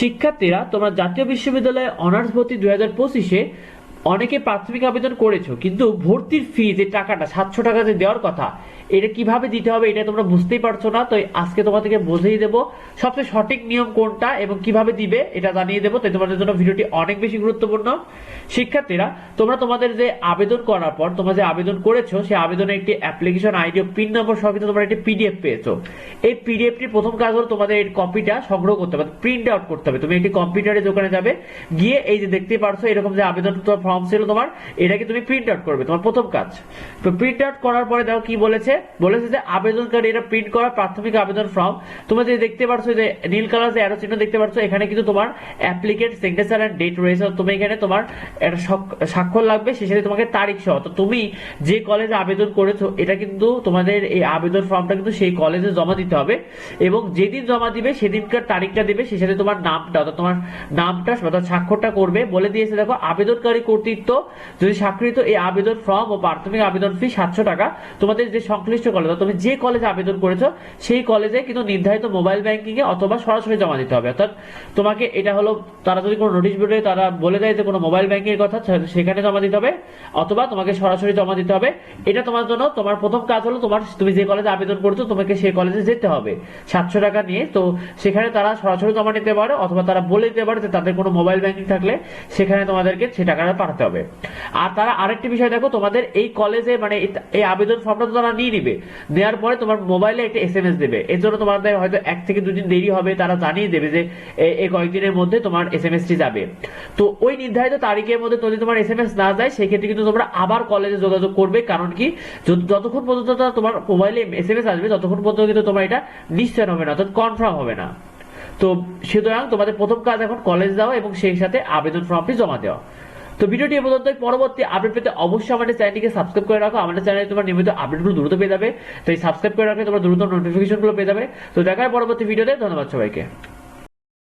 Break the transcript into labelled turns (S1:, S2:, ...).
S1: শিক্ষার্থীরা তোমরা জাতীয় বিশ্ববিদ্যালয়ে অনার্স ভর্তি দুই হাজার পঁচিশে অনেকে প্রাথমিক আবেদন করেছ, কিন্তু ভর্তির ফি যে টাকাটা, সাতশো টাকা যে দেওয়ার কথা, এটা কীভাবে দিতে হবে এটা তোমরা বুঝতেই পারছ না, তো আজকে তোমাদেরকে বুঝিয়ে দেবো সবচেয়ে সঠিক নিয়ম কোনটা এবং কীভাবে দিবে এটা জানিয়ে দেবো। তাই তোমাদের জন্য ভিডিওটি অনেক বেশি গুরুত্বপূর্ণ। শিক্ষার্থীরা, তোমরা তোমাদের যে আবেদন করার পর, তোমরা যে আবেদন করেছ সেই আবেদনে একটি অ্যাপ্লিকেশন আইডি ও পিন নম্বর সহ কিন্তু তোমরা একটি পিডিএফ পেয়েছ। এই পিডিএফটির প্রথম কাজ হলো তোমাদের এই কপিটা সংগ্রহ করতে হবে প্রিন্ট আউট করতে হবে। তুমি একটি কম্পিউটারের দোকানে যাবে, গিয়ে এই যে দেখতে পারছ, এরকম যে আবেদন ফর্ম ছিল তোমার, এটাকে তুমি প্রিন্ট আউট করবে, তোমার প্রথম কাজ। তো প্রিন্ট আউট করার পরে দেখো কি বলেছে? বলেছে যে আবেদনকারী এটা প্রিন্ট করা প্রাথমিক আবেদন ফর্ম তোমরা যে দেখতে পারছ যে নীল কালার যে অ্যারো চিহ্ন দেখতে পারছ, এখানে কিন্তু তোমার অ্যাপ্লিকেন্ট সিগনেচার এন্ড ডেট রয়েছে। তুমি এখানে তোমার একটা স্বাক্ষর লাগবে সাথে তোমাকে তারিখ সহ। তো তুমি যে কলেজে আবেদন করেছ, এটা কিন্তু তোমাদের এই আবেদন ফর্মটা কিন্তু সেই কলেজে জমা দিতে হবে এবং যেদিন জমা দিবে সেদিনকার তারিখটা দিবে সাথে তোমার নামটা তোমার নামটা, অর্থাৎ স্বাক্ষরটা করবে। বলে দিয়েছে, দেখো, আবেদনকারী কর্তৃত্ব যদি স্বাক্ষরিত এই আবেদন ফর্ম ও প্রাথমিক আবেদন ফি সাতশো টাকা, তোমাদের যে সংশ্লিষ্ট কলেজ তুমি যে কলেজে আবেদন করেছ, সেই কলেজে কিন্তু নির্ধারিত মোবাইল ব্যাংকিং এ অথবা সরাসরি জমা দিতে হবে। অর্থাৎ তোমাকে এটা হলো, তারা যদি কোনো নোটিশ বোর্ডে তারা বলে দেয় যে কোনো মোবাইল ব্যাংকিং এর কথা সেখানে জমা দিতে হবে, অথবা তোমাকে সরাসরি জমা দিতে হবে। এটা তোমার জন্য, তোমার প্রথম কাজ হলো তোমার, তুমি যে কলেজে আবেদন করছ, তোমাকে সেই কলেজে যেতে হবে। সাতশো টাকা নিয়ে, তো সেখানে তারা সরাসরি জমা নিতে পারে, অথবা তারা বলে দিতে পারে যে তাদের কোনো মোবাইল ব্যাংকিং থাকলে, সেখানে তোমাদেরকে সেই টাকাটা পাঠাতে হবে। আর তারা আরেকটি বিষয় দেখো, তোমাদের এই কলেজে মানে এই- আবেদন ফর্মটা তো তারা নিয়ে নিবে। নেওয়ার পরে তোমার মোবাইলে একটা এস এম এস দেবে। এর জন্য তোমাদের হয়তো এক থেকে দুদিন দেরি হবে, তারা জানিয়ে দেবে যে এই কয়েকদিনের মধ্যে তোমার এস এম টি যাবে। তো ওই নির্ধারিত তারিখের মধ্যে যদি তোমার এস এম এস না যায়, সেক্ষেত্রে কিন্তু তোমরা আবার কলেজে যোগাযোগ করবে। কারণ কি যতক্ষণ পর্যন্ত তোমার মোবাইলে এস এম এস আসবে, ততক্ষণ পর্যন্ত কিন্তু তোমার এটা নিশ্চয় হবে না, অর্থাৎ কনফার্ম হবে না। তো, সুতরাং তোমাদের প্রথম কাজ এখন কলেজ যাওয়া এবং সেই সাথে আবেদন ফর্মটি জমা দেওয়া। তো ভিডিওটি এ পর্যন্ত পরবর্তী আপডেট পেতে অবশ্যই আমাদের চ্যানেলটিকে সাবস্ক্রাইব করে রাখো। আমাদের চ্যানেলে তোমার নিয়মিত আপডেটগুলো দ্রুত পেয়ে যাবে। তাই সাবস্ক্রাইব করে রাখলে তোমার দ্রুত নোটিফিকেশনগুলো পেয়ে যাবে। তো দেখা হয় পরবর্তী ভিডিওতে ধন্যবাদ সবাইকে।